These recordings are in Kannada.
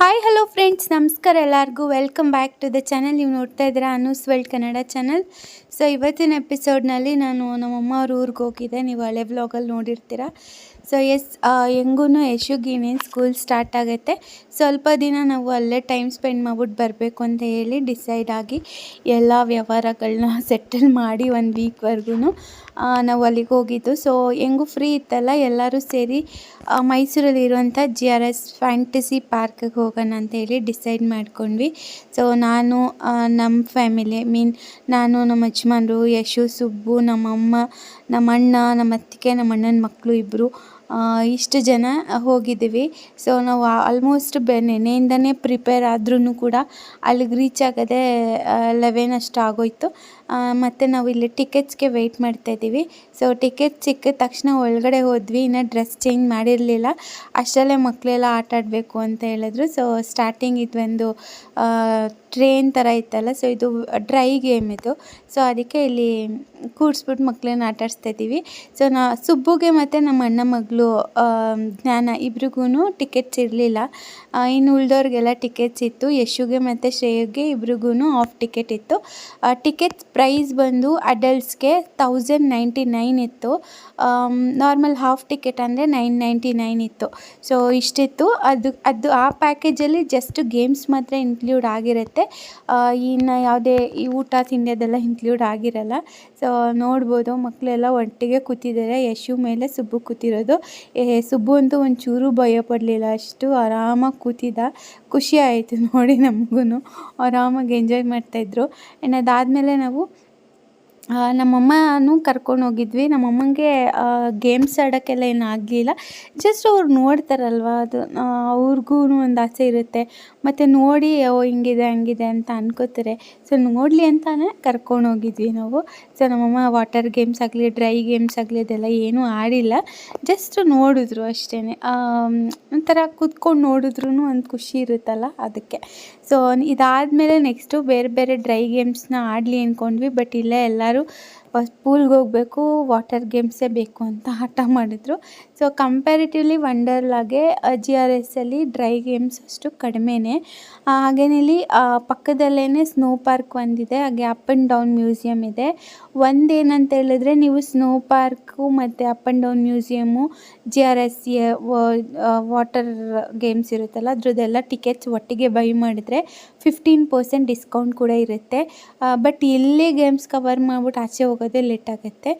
ಹಾಯ್ ಹಲೋ ಫ್ರೆಂಡ್ಸ್ ನಮಸ್ಕಾರ ಎಲ್ಲರಿಗೂ. Welcome back to the channel ನೀವು ನೋಡ್ತಾ ಇದ್ದೀರಾ Anu's world Kannada channel so ಇವತ್ತಿನ ಎಪಿಸೋಡ್ನಲ್ಲಿ ನಾನು ನಮ್ಮಮ್ಮ ಅವ್ರ ಊರಿಗೆ ಹೋಗಿದ್ದೆ. ನೀವು ಹಳೆ ವ್ಲಾಗಲ್ಲಿ ನೋಡಿರ್ತೀರ. ಸೊ ಎಸ್ ಹೆಂಗೂ ಯಶು ಇನ್ನೇನು ಸ್ಕೂಲ್ ಸ್ಟಾರ್ಟ್ ಆಗುತ್ತೆ ಸ್ವಲ್ಪ ದಿನ ನಾವು ಅಲ್ಲೇ ಟೈಮ್ ಸ್ಪೆಂಡ್ ಮಾಡ್ಬಿಟ್ಟು ಬರಬೇಕು ಅಂತ ಹೇಳಿ ಡಿಸೈಡ್ ಆಗಿ ಎಲ್ಲ ವ್ಯವಹಾರಗಳನ್ನ ಸೆಟಲ್ ಮಾಡಿ ಒಂದು ವೀಕ್ವರೆಗೂ ನಾವು ಅಲ್ಲಿಗೆ ಹೋಗಿದ್ದು. ಸೊ ಹೆಂಗೂ ಫ್ರೀ ಇತ್ತಲ್ಲ, ಎಲ್ಲರೂ ಸೇರಿ ಮೈಸೂರಲ್ಲಿರುವಂಥ ಜಿ ಆರ್ ಎಸ್ ಫ್ಯಾಂಟಸಿ ಪಾರ್ಕಿಗೆ ಹೋಗೋಣ ಅಂತ ಹೇಳಿ ಡಿಸೈಡ್ ಮಾಡ್ಕೊಂಡ್ವಿ. ಸೊ ನಾನು ನಮ್ಮ ಫ್ಯಾಮಿಲಿ ಮೀನ್ ನಾನು ನಮ್ಮ ಯಜಮಾನ್ರು, ಯಶು, ಸುಬ್ಬು, ನಮ್ಮಮ್ಮ ನಮ್ಮ ಅಣ್ಣ ನಮ್ಮ ಅತ್ತಿಗೆ ನಮ್ಮ ಅಣ್ಣನ ಮಕ್ಕಳು ಇಬ್ಬರು ಇಷ್ಟು ಜನ ಹೋಗಿದ್ದೀವಿ. ಸೊ ನಾವು ಆಲ್ಮೋಸ್ಟ್ ಬೆ ನೆನೆಯಿಂದನೇ ಪ್ರಿಪೇರ್ ಆದ್ರೂ ಕೂಡ ಅಲ್ಲಿಗೆ ರೀಚ್ ಆಗೋದೇ ಲೆವೆನ್ ಅಷ್ಟು ಆಗೋಯ್ತು. ಮತ್ತು ನಾವು ಇಲ್ಲಿ ಟಿಕೆಟ್ಸ್ಗೆ ವೆಯ್ಟ್ ಮಾಡ್ತಾ ಇದ್ದೀವಿ. ಸೊ ಟಿಕೆಟ್ ಸಿಕ್ಕಿದ ತಕ್ಷಣ ಒಳಗಡೆ ಹೋದ್ವಿ. ಇನ್ನು ಡ್ರೆಸ್ ಚೇಂಜ್ ಮಾಡಿರಲಿಲ್ಲ. ಅಷ್ಟರಲ್ಲೇ ಮಕ್ಕಳೆಲ್ಲ ಆಟ ಆಡಬೇಕು ಅಂತ ಹೇಳಿದ್ರು. ಸೊ ಸ್ಟಾರ್ಟಿಂಗ್ ಇದೊಂದು ಟ್ರೈನ್ ಥರ ಇತ್ತಲ್ಲ. ಸೊ ಇದು ಡ್ರೈ ಗೇಮ್ ಇದು. ಸೊ ಅದಕ್ಕೆ ಇಲ್ಲಿ ಕೂರಿಸ್ಬಿಟ್ಟು ಮಕ್ಕಳನ್ನ ಆಟ ಆಡಿಸ್ತಾ ಇದ್ದೀವಿ. ಸೊ ನಾ, ಸುಬ್ಬುಗೆ ಮತ್ತು ನಮ್ಮ ಅಣ್ಣ ಮಗಳು ಜ್ಞಾನ ಇಬ್ರಿಗೂ ಟಿಕೆಟ್ಸ್ ಇರಲಿಲ್ಲ. ಇನ್ನು ಉಳ್ದವ್ರಿಗೆಲ್ಲ ಟಿಕೆಟ್ಸ್ ಇತ್ತು. ಯಶುಗೆ ಮತ್ತು ಶ್ರೇಯಗೆ ಇಬ್ರಿಗೂ ಆಫ್ ಟಿಕೆಟ್ ಇತ್ತು. ಟಿಕೆಟ್ಸ್ ಪ್ರೈಸ್ ಬಂದು ಅಡಲ್ಟ್ಸ್ಗೆ ತೌಸಂಡ್ ನೈಂಟಿ ನೈನ್ ಇತ್ತು. ನಾರ್ಮಲ್ ಹಾಫ್ ಟಿಕೆಟ್ ಅಂದರೆ ನೈನ್ ನೈಂಟಿ ನೈನ್ ಇತ್ತು. ಸೊ, ಇಷ್ಟಿತ್ತು. ಅದು ಅದು ಆ ಪ್ಯಾಕೇಜಲ್ಲಿ ಜಸ್ಟ್ ಗೇಮ್ಸ್ ಮಾತ್ರ ಇನ್ಕ್ಲೂಡ್ ಆಗಿರುತ್ತೆ. ಇನ್ನು ಯಾವುದೇ ಈ ಊಟ ತಿಂಡಿ ಅದೆಲ್ಲ ಇನ್ಕ್ಲೂಡ್ ಆಗಿರಲ್ಲ. ಸೊ ನೋಡ್ಬೋದು. ಮಕ್ಕಳೆಲ್ಲ ಒಟ್ಟಿಗೆ ಕೂತಿದ್ದಾರೆ. ಯಶು ಮೇಲೆ ಸುಬ್ಬು ಕೂತಿರೋದು. ಸುಬ್ಬು ಅಂತೂ ಒಂಚೂರು ಭಯ ಪಡಲಿಲ್ಲ. ಅಷ್ಟು ಆರಾಮಾಗಿ ಕೂತಿದ್ದ. ಖುಷಿ ಆಯಿತು ನೋಡಿ ನಮಗೂ ಆರಾಮಾಗಿ ಎಂಜಾಯ್ ಮಾಡ್ತಾಯಿದ್ರು ಆ್ಯಂಡ್ ಅದಾದಮೇಲೆ ನಾವು ನಮ್ಮಮ್ಮನೂ ಕರ್ಕೊಂಡು ಹೋಗಿದ್ವಿ. ನಮ್ಮಮ್ಮಂಗೆ ಗೇಮ್ಸ್ ಆಡೋಕ್ಕೆಲ್ಲ ಏನು ಆಗಲಿಲ್ಲ. ಜಸ್ಟ್ ಅವ್ರು ನೋಡ್ತಾರಲ್ವ ಅದು. ಅವ್ರಿಗೂ ಒಂದು ಆಸೆ ಇರುತ್ತೆ. ಮತ್ತು ನೋಡಿ, ಓ, ಹಿಂಗಿದೆ, ಹಂಗಿದೆ ಅಂತ ಅನ್ಕೋತಾರೆ. ಸೊ ನೋಡಲಿ ಅಂತಲೇ ಕರ್ಕೊಂಡು ಹೋಗಿದ್ವಿ ನಾವು. ಸೊ ನಮ್ಮಮ್ಮ ವಾಟರ್ ಗೇಮ್ಸ್ ಆಗಲಿ ಡ್ರೈ ಗೇಮ್ಸ್ ಆಗಲಿ ಅದೆಲ್ಲ ಏನೂ ಆಡಿಲ್ಲ. ಜಸ್ಟ್ ನೋಡಿದ್ರು ಅಷ್ಟೇ ಒಂಥರ ಕೂತ್ಕೊಂಡು ನೋಡಿದ್ರೂ ಒಂದು ಖುಷಿ ಇರುತ್ತಲ್ಲ ಅದಕ್ಕೆ. ಸೊ ಇದಾದಮೇಲೆ ನೆಕ್ಸ್ಟು ಬೇರೆ ಬೇರೆ ಡ್ರೈ ಗೇಮ್ಸ್ನ ಆಡಲಿ ಅಂದ್ಕೊಂಡ್ವಿ ಬಟ್ ಇಲ್ಲೇ ಎಲ್ಲರೂ dinheiro ಪೂಲ್ಗೆ ಹೋಗಬೇಕು ವಾಟರ್ ಗೇಮ್ಸೇ ಬೇಕು ಅಂತ ಹಠ ಮಾಡಿದರು. ಸೊ ಕಂಪ್ಯಾರಿಟಿವ್ಲಿ ವಂಡರ್ಲಾಗೆ ಜಿ ಆರ್ ಎಸ್ಸಲ್ಲಿ ಡ್ರೈ ಗೇಮ್ಸ್ ಅಷ್ಟು ಕಡಿಮೆನೆ. ಹಾಗೇನೆ ಇಲ್ಲಿ ಪಕ್ಕದಲ್ಲೇ ಸ್ನೋ ಪಾರ್ಕ್ ಒಂದಿದೆ, ಹಾಗೆ ಅಪ್ ಆ್ಯಂಡ್ ಡೌನ್ ಮ್ಯೂಸಿಯಮ್ ಇದೆ. ಒಂದೇನಂತ ಹೇಳಿದ್ರೆ ನೀವು ಸ್ನೋ ಪಾರ್ಕು ಮತ್ತು up and down museum G R S water games ಇರುತ್ತಲ್ಲ, ಅದ್ರದ್ದೆಲ್ಲ ಟಿಕೆಟ್ಸ್ ಒಟ್ಟಿಗೆ ಬೈ ಮಾಡಿದರೆ ಫಿಫ್ಟೀನ್ ಪರ್ಸೆಂಟ್ ಡಿಸ್ಕೌಂಟ್ ಕೂಡ ಇರುತ್ತೆ. ಬಟ್ ಇಲ್ಲೇ ಗೇಮ್ಸ್ ಕವರ್ ಮಾಡ್ಬಿಟ್ಟು ಆಚೆ ಹೋಗೋದೇ ಲೇಟ್ ಆಗುತ್ತೆ.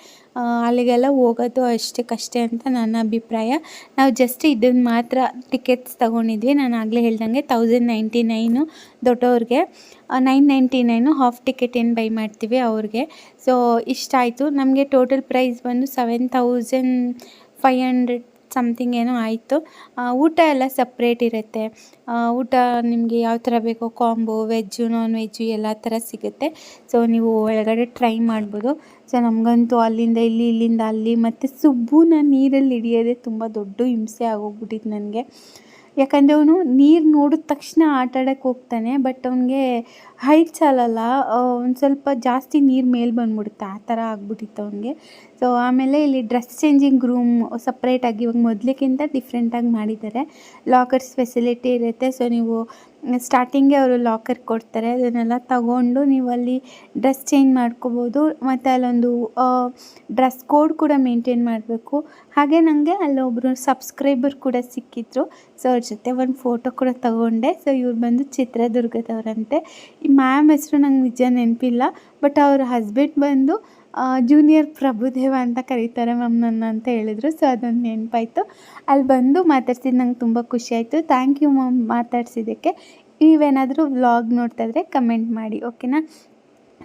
ಅಲ್ಲಿಗೆಲ್ಲ ಹೋಗೋದು ಅಷ್ಟಕ್ಕಷ್ಟೇ ಅಂತ ನನ್ನ ಅಭಿಪ್ರಾಯ. ನಾವು ಜಸ್ಟ್ ಇದನ್ನು ಮಾತ್ರ ಟಿಕೆಟ್ಸ್ ತೊಗೊಂಡಿದ್ವಿ. ನಾನು ಆಗಲೇ ಹೇಳ್ದಂಗೆ ತೌಸಂಡ್ ನೈಂಟಿ ನೈನು ದೊಡ್ಡವ್ರಿಗೆ. Nine ninety nine half ticket ಏನು ಬೈ ಮಾಡ್ತೀವಿ ಅವ್ರಿಗೆ. ಸೊ ಇಷ್ಟ ಆಯಿತು ನಮಗೆ ಟೋಟಲ್ ಪ್ರೈಸ್ ಬಂದು seven thousand five hundred something ಏನೋ ಆಯಿತು. ಊಟ ಎಲ್ಲ ಸಪ್ರೇಟ್ ಇರುತ್ತೆ. ಊಟ ನಿಮಗೆ ಯಾವ ಥರ ಬೇಕೋ ಕಾಂಬೋ ವೆಜ್ಜು ನಾನ್ ವೆಜ್ಜು ಎಲ್ಲ ಥರ ಸಿಗುತ್ತೆ. ಸೊ ನೀವು ಒಳಗಡೆ ಟ್ರೈ ಮಾಡ್ಬೋದು. ಸೊ ನಮಗಂತೂ ಅಲ್ಲಿಂದ ಇಲ್ಲಿ, ಇಲ್ಲಿಂದ ಅಲ್ಲಿ, ಮತ್ತು ಸುಬ್ಬುನ ನೀರಲ್ಲಿ ಹಿಡಿಯೋದೇ ತುಂಬ ದೊಡ್ಡ ಹಿಂಸೆ ಆಗೋಗ್ಬಿಟ್ಟಿತ್ತು ನನಗೆ. ಯಾಕಂದರೆ ಅವನು ನೀರು ನೋಡಿದ ತಕ್ಷಣ ಆಟ ಆಡೋಕ್ಕೆ ಹೋಗ್ತಾನೆ ಬಟ್ ಅವನಿಗೆ ಹೈಟ್ ಸಾಲಲ್ಲ ಒಂದು ಸ್ವಲ್ಪ ಜಾಸ್ತಿ ನೀರು ಮೇಲೆ ಬಂದ್ಬಿಡುತ್ತೆ, ಆ ಥರ ಆಗ್ಬಿಟ್ಟಿತ್ತು ಅವನಿಗೆ. ಸೊ ಆಮೇಲೆ ಇಲ್ಲಿ ಡ್ರೆಸ್ ಚೇಂಜಿಂಗ್ ರೂಮ್ ಸಪ್ರೇಟಾಗಿ ಇವಾಗ ಮೊದಲಿಗಿಂತ ಡಿಫ್ರೆಂಟಾಗಿ ಮಾಡಿದ್ದಾರೆ. ಲಾಕರ್ಸ್ ಫೆಸಿಲಿಟಿ ಇರುತ್ತೆ ಸೊ ನೀವು ಸ್ಟಾರ್ಟಿಂಗೇ ಅವರು ಲಾಕರ್ ಕೊಡ್ತಾರೆ. ಅದನ್ನೆಲ್ಲ ತಗೊಂಡು ನೀವು ಅಲ್ಲಿ ಡ್ರೆಸ್ ಚೇಂಜ್ ಮಾಡ್ಕೋಬೋದು. ಮತ್ತು ಅಲ್ಲೊಂದು ಡ್ರೆಸ್ ಕೋಡ್ ಕೂಡ ಮೇಂಟೈನ್ ಮಾಡಬೇಕು. ಹಾಗೆ ನನಗೆ ಅಲ್ಲೊಬ್ಬರು ಸಬ್ಸ್ಕ್ರೈಬರ್ ಕೂಡ ಸಿಕ್ಕಿದ್ರು. ಸೊ ಅವ್ರ ಜೊತೆ ಒಂದು ಫೋಟೋ ಕೂಡ ತಗೊಂಡೆ. ಸೊ ಇವ್ರು ಬಂದು ಚಿತ್ರದುರ್ಗದವರಂತೆ. ಈ ಮ್ಯಾಮ್ ಹೆಸರು ನಂಗೆ ನಿಜ ನೆನಪಿಲ್ಲ. ಬಟ್ ಅವ್ರ ಹಸ್ಬೆಂಡ್ ಬಂದು ಜೂನಿಯರ್ ಪ್ರಭುದೇವ ಅಂತ ಕರೀತಾರೆ ಮ್ಯಾಮ್ ನನ್ನ ಅಂತ ಹೇಳಿದರು. ಸೊ ಅದೊಂದು ನೆನಪಾಯಿತು. ಅಲ್ಲಿ ಬಂದು ಮಾತಾಡ್ಸಿದ್ದು ನಂಗೆ ತುಂಬ ಖುಷಿ ಆಯಿತು. ಥ್ಯಾಂಕ್ ಯು ಮ್ಯಾಮ್ ಮಾತಾಡ್ಸಿದ್ದಕ್ಕೆ. ನೀವೇನಾದರೂ ವ್ಲಾಗ್ ನೋಡ್ತಾ ಇದ್ರೆ ಕಮೆಂಟ್ ಮಾಡಿ ಓಕೆನಾ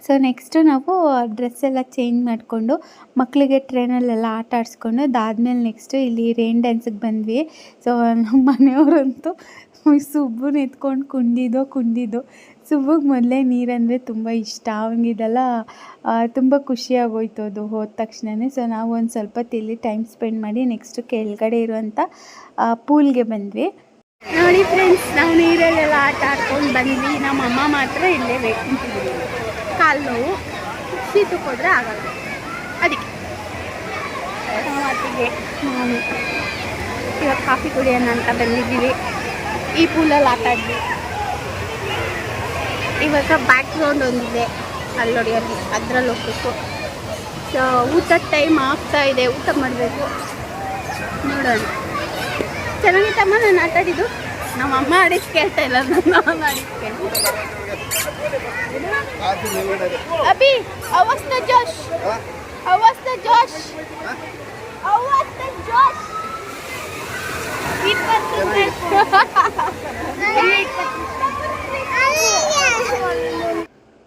ಸೊ ನೆಕ್ಸ್ಟು ನಾವು ಡ್ರೆಸ್ ಎಲ್ಲ ಚೇಂಜ್ ಮಾಡಿಕೊಂಡು ಮಕ್ಕಳಿಗೆ ಟ್ರೈನಲ್ಲೆಲ್ಲ ಆಟ ಆಡಿಸ್ಕೊಂಡು, ಅದಾದಮೇಲೆ ನೆಕ್ಸ್ಟು ಇಲ್ಲಿ ರೈನ್ ಡ್ಯಾನ್ಸಿಗೆ ಬಂದ್ವಿ. ಸೊ ನಮ್ಮ ಮನೆಯವರಂತೂ ಸುಬ್ಬು ಎತ್ಕೊಂಡು ಕುಂದಿದ್ದು ಕುಂದಿದ್ದು ಸುಬ್ಬುಗೆ ಮೊದಲೇ ನೀರಂದರೆ ತುಂಬ ಇಷ್ಟ. ಅವನಿಗಿದೆಲ್ಲ ತುಂಬ ಖುಷಿಯಾಗೋಯ್ತು ಅದು ಹೋದ ತಕ್ಷಣವೇ ಸೊ ನಾವು ಒಂದು ಸ್ವಲ್ಪ ತಿಳಿ ಟೈಮ್ ಸ್ಪೆಂಡ್ ಮಾಡಿ ನೆಕ್ಸ್ಟು ಕೆಳಗಡೆ ಇರುವಂಥ ಪೂಲ್ಗೆ ಬಂದ್ವಿ. ನೋಡಿ ಫ್ರೆಂಡ್ಸ್ ನಾವು ನೀರಲ್ಲೆಲ್ಲ ಆಟ ಆಡ್ಕೊಂಡು ಬಂದ್ವಿ. ನಮ್ಮ ಅಮ್ಮ ಮಾತ್ರ ಇಲ್ಲೇ ನಿಂತಿದ್ದೀವಿ ಕಾಲು ನೋವು ಶೀತಕ್ಕೆ ಕೊಡ್ರೆ ಆಗಲ್ಲ. ಅದಕ್ಕೆ. ಮಾತಿಗೆ ನಾನು ಇವಾಗ ಕಾಫಿ ಕುಡಿಯೋಣ ಅಂತ ಬಂದಿದ್ದೀವಿ. ಈ ಪೂಲಲ್ಲಿ ಆಟ ಇವಾಗ ಬ್ಯಾಕ್ ಗ್ರೌಂಡ್ ಒಂದಿದೆ ಅಲ್ಲಿ ಅಲ್ಲಿ, ಅದ್ರಲ್ಲಿ ಹೋಗ್ಬೇಕು. ಸೊ ಊಟದ ಟೈಮ್ ಆಗ್ತಾ ಇದೆ, ಊಟ ಮಾಡಬೇಕು. ನೋಡೋಣ. ಚೆನ್ನಾಗಿತ್ತಮ್ಮ ನಾನು ಆಟಾಡಿದ್ದು ನಮ್ಮ ಅಮ್ಮ ಆಡಿಸ್ ಕೇಳ್ತಾ ಇಲ್ಲ, ನಮ್ಮ ಅಮ್ಮ Abhi how's the josh. How's the josh. How's the josh.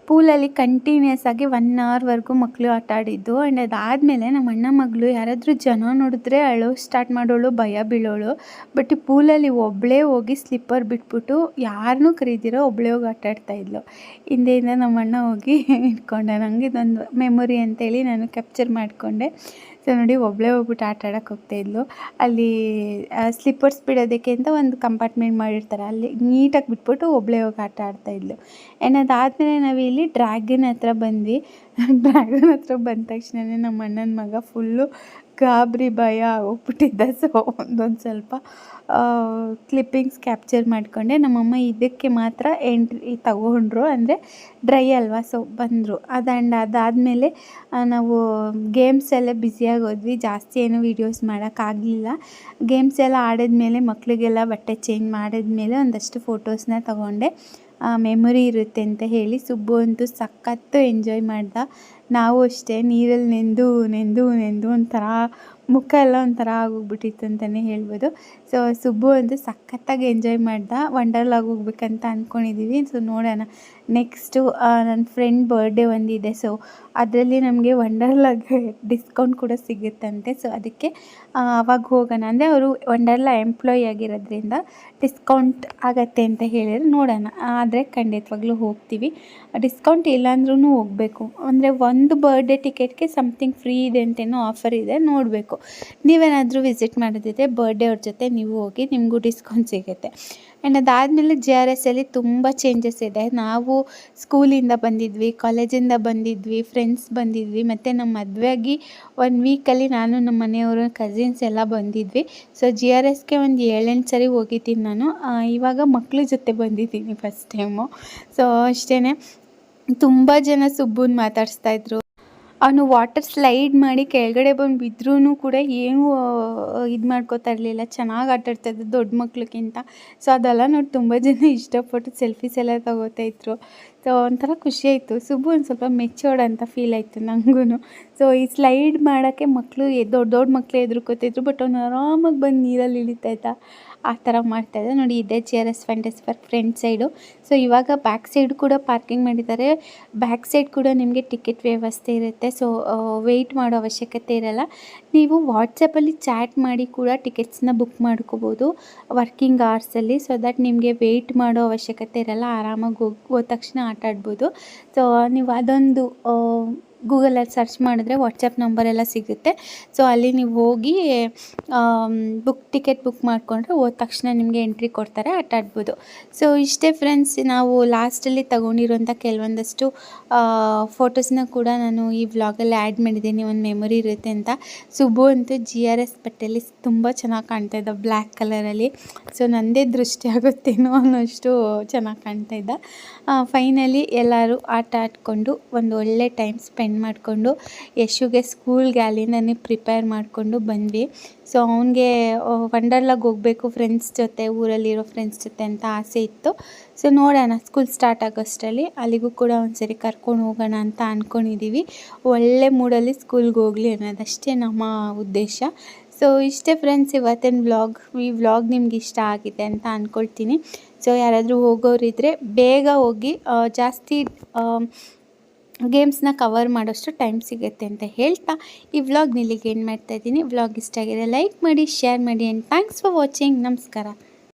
ಪೂಲಲ್ಲಿ continuous ಆಗಿ ಒನ್ ಅವರ್ವರೆಗೂ ಮಕ್ಕಳು ಆಟ ಆಡಿದ್ದು. ಆ್ಯಂಡ್ ಅದಾದಮೇಲೆ ನಮ್ಮ ಅಣ್ಣ ಮಗಳು ಯಾರಾದರೂ ಜನ ನೋಡಿದ್ರೆ ಅಳೋ ಸ್ಟಾರ್ಟ್ ಮಾಡೋಳು, ಭಯ ಬೀಳೋಳು. ಬಟ್ ಪೂಲಲ್ಲಿ ಒಬ್ಬಳೇ ಹೋಗಿ ಸ್ಲಿಪ್ಪರ್ ಬಿಟ್ಬಿಟ್ಟು ಯಾರನ್ನೂ ಕರೀದಿರೋ ಒಬ್ಬಳೇ ಹೋಗಿ ಆಟ ಆಡ್ತಾ ಇದ್ಲು. ಹಿಂದೆಯಿಂದ ನಮ್ಮ ಅಣ್ಣ ಹೋಗಿ ಇಟ್ಕೊಂಡೆ ನನಗೆ ಇದೊಂದು ಮೆಮೊರಿ ಅಂತೇಳಿ ನಾನು ಕ್ಯಾಪ್ಚರ್ ಮಾಡಿಕೊಂಡೆ. ಸೊ ನೋಡಿ ಒಬ್ಬಳೇ ಹೋಗ್ಬಿಟ್ಟು ಆಟ ಆಡೋಕೆ ಹೋಗ್ತಾಯಿದ್ಲು ಅಲ್ಲಿ ಸ್ಲಿಪ್ಪರ್ಸ್ ಬಿಡೋದಕ್ಕೆ ಅಂತ ಒಂದು ಕಂಪಾರ್ಟ್ಮೆಂಟ್ ಮಾಡಿರ್ತಾರೆ. ಅಲ್ಲಿ ನೀಟಾಗಿ ಬಿಟ್ಬಿಟ್ಟು ಒಬ್ಬಳೇ ಹೋಗಿ ಆಟ ಆಡ್ತಾಯಿದ್ಲು ಆ್ಯಂಡ್ ಅದಾದಮೇಲೆ ನಾವು ಇಲ್ಲಿ ಡ್ರ್ಯಾಗನ್ ಹತ್ರ ಬಂದ್ವಿ. ಡ್ರ್ಯಾಗನ್ ಹತ್ರ ಬಂದ ತಕ್ಷಣವೇ ನಮ್ಮ ಅಣ್ಣನ ಮಗ ಫುಲ್ಲು ಗಾಬರಿ ಭಯ ಹೋಗ್ಬಿಟ್ಟಿದ್ದೆ ಸೊ ಒಂದೊಂದು ಸ್ವಲ್ಪ ಕ್ಲಿಪ್ಪಿಂಗ್ಸ್ ಕ್ಯಾಪ್ಚರ್ ಮಾಡಿಕೊಂಡೆ. ನಮ್ಮಮ್ಮ ಇದಕ್ಕೆ ಮಾತ್ರ ಎಂಟ್ರಿ ತಗೊಂಡ್ರು. ಅಂದರೆ ಡ್ರೈ ಅಲ್ವಾ? ಸೊ ಬಂದರು. ಅದು ಆ್ಯಂಡ್ ಅದಾದಮೇಲೆ ನಾವು ಗೇಮ್ಸ್ ಎಲ್ಲ ಬ್ಯುಸಿಯಾಗಿ ಹೋದ್ವಿ. ಜಾಸ್ತಿ ಏನು ವೀಡಿಯೋಸ್ ಮಾಡೋಕ್ಕಾಗಲಿಲ್ಲ ಗೇಮ್ಸ್ ಎಲ್ಲ ಆಡಿದ್ಮೇಲೆ ಮಕ್ಕಳಿಗೆಲ್ಲ ಬಟ್ಟೆ ಚೇಂಜ್ ಮಾಡಿದ್ಮೇಲೆ ಒಂದಷ್ಟು ಫೋಟೋಸ್ನ ತಗೊಂಡೆ. ಮೆಮೊರಿ ಇರುತ್ತೆ ಅಂತ ಹೇಳಿ ಸುಬ್ಬು ಅಂತೂ ಸಖತ್ತು ಎಂಜಾಯ್ ಮಾಡ್ದ. ನಾವು ಅಷ್ಟೇ, ನೀರಲ್ಲಿ ನೆಂದು ನೆಂದು ನೆಂದು ಒಂಥರ ಮುಖ ಎಲ್ಲ ಒಂಥರ ಆಗೋಗ್ಬಿಟ್ಟಿತ್ತು ಅಂತಲೇ ಹೇಳ್ಬೋದು. ಸೊ ಸುಬ್ಬು ಅಂತೂ ಸಖತ್ತಾಗಿ ಎಂಜಾಯ್ ಮಾಡ್ದ. ವಂಡರ್ಲಾಗಿ ಹೋಗ್ಬೇಕಂತ ಅಂದ್ಕೊಂಡಿದ್ದೀವಿ ಸೊ ನೋಡೋಣ. ನೆಕ್ಸ್ಟು ನನ್ನ ಫ್ರೆಂಡ್ ಬರ್ಡೇ ಒಂದಿದೆ. ಸೊ ಅದರಲ್ಲಿ ನಮಗೆ ವಂಡರ್ಲಾಗ್ ಡಿಸ್ಕೌಂಟ್ ಕೂಡ ಸಿಗುತ್ತಂತೆ. ಸೊ ಅದಕ್ಕೆ ಅವಾಗ ಹೋಗೋಣ. ಅಂದರೆ ಅವರು ವಂಡರ್ಲಾ ಎಂಪ್ಲಾಯ್ ಆಗಿರೋದ್ರಿಂದ ಡಿಸ್ಕೌಂಟ್ ಆಗತ್ತೆ ಅಂತ ಹೇಳಿದರೆ ನೋಡೋಣ. ಆದರೆ ಖಂಡಿತವಾಗ್ಲೂ ಹೋಗ್ತೀವಿ. ಡಿಸ್ಕೌಂಟ್ ಇಲ್ಲಾಂದ್ರೂ ಹೋಗಬೇಕು. ಅಂದರೆ ಒಂದು ಬರ್ಡೇ ಟಿಕೆಟ್ಗೆ ಸಮಥಿಂಗ್ ಫ್ರೀ ಇದೆ ಅಂತೇನೋ ಆಫರ್ ಇದೆ, ನೋಡಬೇಕು. ನೀವೇನಾದರೂ ವಿಸಿಟ್ ಮಾಡೋದಿದೆ ಬರ್ಡೇ ಅವ್ರ ಜೊತೆ ನೀವು ಹೋಗಿ ನಿಮಗೂ ಡಿಸ್ಕೌಂಟ್ ಸಿಗುತ್ತೆ. ಆ್ಯಂಡ್ ಅದಾದಮೇಲೆ ಜೆ ಆರ್ ಎಸ್ ಅಲ್ಲಿ ತುಂಬ ಚೇಂಜಸ್ ಇದೆ. ನಾವು ಸ್ಕೂಲಿಂದ ಬಂದಿದ್ವಿ ಕಾಲೇಜಿಂದ ಬಂದಿದ್ವಿ ಫ್ರೆಂಡ್ಸ್ ಬಂದಿದ್ವಿ, ಮತ್ತು ನಮ್ಮ ಮದುವೆಯಾಗಿ ಒನ್ ವೀಕಲ್ಲಿ ನಾನು ನಮ್ಮ ಮನೆಯವರು ಕಸಿನ್ಸ್ ಎಲ್ಲ ಬಂದಿದ್ವಿ. ಸೊ ಜಿ ಆರ್ ಎಸ್ಗೆ ಒಂದು ಏಳೆಂಟು ಸರಿ ಹೋಗಿದ್ದೀನಿ ನಾನು. ಇವಾಗ ಮಕ್ಕಳ ಜೊತೆ ಬಂದಿದ್ದೀನಿ ಫಸ್ಟ್ ಟೈಮು ಸೊ ಅಷ್ಟೇ ತುಂಬ ಜನ ಸುಬ್ಬುನ್ ಮಾತಾಡಿಸ್ತಾ ಇದ್ರು. ಅವನು ವಾಟರ್ ಸ್ಲೈಡ್ ಮಾಡಿ ಕೆಳಗಡೆ ಬಂದು ಬಿದ್ದರೂ ಕೂಡ ಏನೂ ಇದು ಮಾಡ್ಕೋತಾ ಇರಲಿಲ್ಲ. ಚೆನ್ನಾಗಿ ಆಟ ಆಡ್ತಾ ಇದ್ದ ದೊಡ್ಡ ಮಕ್ಳಿಗಿಂತ. ಸೊ ಅದೆಲ್ಲ ನೋಡಿ ತುಂಬ ಜನ ಇಷ್ಟಪಟ್ಟು ಸೆಲ್ಫೀಸ್ ಎಲ್ಲ ತಗೋತಾ ಇದ್ರು. ಸೊ ಒಂಥರ ಖುಷಿ ಆಯಿತು. ಸುಬ್ಬು ಒಂದು ಸ್ವಲ್ಪ ಮೆಚ್ಯೂರ್ಡ್ ಅಂತ ಫೀಲ್ ಆಯಿತು ನನಗೂ ಸೊ ಈ ಸ್ಲೈಡ್ ಮಾಡೋಕ್ಕೆ ಮಕ್ಕಳು ದೊಡ್ಡ ದೊಡ್ಡ ಮಕ್ಕಳು ಎದುರ್ಕೋತಿದ್ರು ಬಟ್ ಅವ್ನು ಆರಾಮಾಗಿ ಬಂದು ನೀರಲ್ಲಿ ಇಳಿತಾ ಆ ಥರ ಮಾಡ್ತಾಯಿದ್ದೆ ನೋಡಿ, ಇದೇ G R S fantasy park front side so ಇವಾಗ ಬ್ಯಾಕ್ ಸೈಡ್ ಕೂಡ ಪಾರ್ಕಿಂಗ್ ಮಾಡಿದ್ದಾರೆ. ಬ್ಯಾಕ್ ಸೈಡ್ ಕೂಡ ನಿಮಗೆ ಟಿಕೆಟ್ ವ್ಯವಸ್ಥೆ ಇರುತ್ತೆ. ಸೊ ವೆಯ್ಟ್ ಮಾಡೋ ಅವಶ್ಯಕತೆ ಇರಲ್ಲ. ನೀವು ವಾಟ್ಸಪ್ಪಲ್ಲಿ ಚಾಟ್ ಮಾಡಿ ಕೂಡ ಟಿಕೆಟ್ಸ್ನ ಬುಕ್ ಮಾಡ್ಕೋಬೋದು ವರ್ಕಿಂಗ್ ಅವರ್ಸಲ್ಲಿ ಸೊ ದಟ್ ನಿಮಗೆ ವೆಯ್ಟ್ ಮಾಡೋ ಅವಶ್ಯಕತೆ ಇರಲ್ಲ. ಆರಾಮಾಗಿ ಹೋಗಿ, ಹೋದ ತಕ್ಷಣ ಆಟ ಆಡ್ಬೋದು. ಸೊ ನೀವು ಅದೊಂದು ಗೂಗಲಲ್ಲಿ ಸರ್ಚ್ ಮಾಡಿದ್ರೆ ವಾಟ್ಸಪ್ ನಂಬರ್ ಎಲ್ಲ ಸಿಗುತ್ತೆ. ಸೊ ಅಲ್ಲಿ ನೀವು ಹೋಗಿ ಬುಕ್ ಟಿಕೆಟ್ ಬುಕ್ ಮಾಡಿಕೊಂಡ್ರೆ ಹೋದ ತಕ್ಷಣ ನಿಮಗೆ ಎಂಟ್ರಿ ಕೊಡ್ತಾರೆ ಆಟಾಡ್ಬೋದು ಸೊ ಇಷ್ಟೇ ಫ್ರೆಂಡ್ಸ್ ನಾವು ಲಾಸ್ಟಲ್ಲಿ ತಗೊಂಡಿರೋಂಥ ಕೆಲವೊಂದಷ್ಟು ಫೋಟೋಸ್ನ ಕೂಡ ನಾನು ಈ ವ್ಲಾಗಲ್ಲಿ ಆ್ಯಡ್ ಮಾಡಿದ್ದೀನಿ. ಒಂದು ಮೆಮೊರಿ ಇರುತ್ತೆ ಅಂತ. ಸುಬ್ಬು ಅಂತೂ ಜಿ ಆರ್ ಎಸ್ ಬಟ್ಟೆಯಲ್ಲಿ ತುಂಬ ಚೆನ್ನಾಗಿ ಕಾಣ್ತಾ ಇದ್ದ ಬ್ಲ್ಯಾಕ್ ಕಲರಲ್ಲಿ ಸೊ ನನ್ನದೇ ದೃಷ್ಟಿ ಆಗುತ್ತೇನೋ ಅನ್ನೋಷ್ಟು ಚೆನ್ನಾಗಿ ಕಾಣ್ತಾ ಇದ್ದ. ಫೈನಲಿ ಎಲ್ಲರೂ ಆಟ ಆಡಿಕೊಂಡು ಒಂದು ಒಳ್ಳೆ ಟೈಮ್ ಸ್ಪೆಂಡ್ ಮಾಡಿಕೊಂಡು ಯಶುಗೆ ಸ್ಕೂಲ್ ಅಲ್ಲಿಂದನೇ ಪ್ರಿಪೇರ್ ಮಾಡಿಕೊಂಡು ಬಂದ್ವಿ. ಸೊ ಅವನಿಗೆ ವಂಡರ್ಲಾಗ್ ಹೋಗಬೇಕು ಫ್ರೆಂಡ್ಸ್ ಜೊತೆ, ಊರಲ್ಲಿರೋ ಫ್ರೆಂಡ್ಸ್ ಜೊತೆ ಅಂತ ಆಸೆ ಇತ್ತು. ಸೊ ನೋಡೋಣ ಸ್ಕೂಲ್ ಸ್ಟಾರ್ಟ್ ಆಗೋಷ್ಟರಲ್ಲಿ ಅಲ್ಲಿಗೂ ಕೂಡ ಒಂದ್ಸರಿ ಕರ್ಕೊಂಡು ಹೋಗೋಣ ಅಂತ ಅಂದ್ಕೊಂಡಿದ್ದೀವಿ ಒಳ್ಳೆ ಮೂಡಲ್ಲಿ ಸ್ಕೂಲ್ಗೆ ಹೋಗಲಿ ಅನ್ನೋದಷ್ಟೇ ನಮ್ಮ ಉದ್ದೇಶ. ಸೊ ಇಷ್ಟೇ ಫ್ರೆಂಡ್ಸ್ ಇವತ್ತಿನ ವ್ಲಾಗ್ ಈ ವ್ಲಾಗ್ ನಿಮ್ಗೆ ಇಷ್ಟ ಆಗಿದೆ ಅಂತ ಅಂದ್ಕೊಳ್ತೀನಿ ಸೊ ಯಾರಾದರೂ ಹೋಗೋರಿದ್ರೆ ಬೇಗ ಹೋಗಿ ಜಾಸ್ತಿ ಗೇಮ್ಸ್ನ ಕವರ್ ಮಾಡೋಷ್ಟು ಟೈಮ್ ಸಿಗುತ್ತೆ ಅಂತ ಹೇಳ್ತಾ ಈ ವ್ಲಾಗ್ ಇಲ್ಲಿಗೆ ಏನು ಮಾಡ್ತಾ ಇದ್ದೀನಿ? ವ್ಲಾಗ್ ಇಷ್ಟ ಆಗಿದೆ ಲೈಕ್ ಮಾಡಿ ಶೇರ್ ಮಾಡಿ ಆ್ಯಂಡ್ ಥ್ಯಾಂಕ್ಸ್ ಫಾರ್ ವಾಚಿಂಗ್ ನಮಸ್ಕಾರ.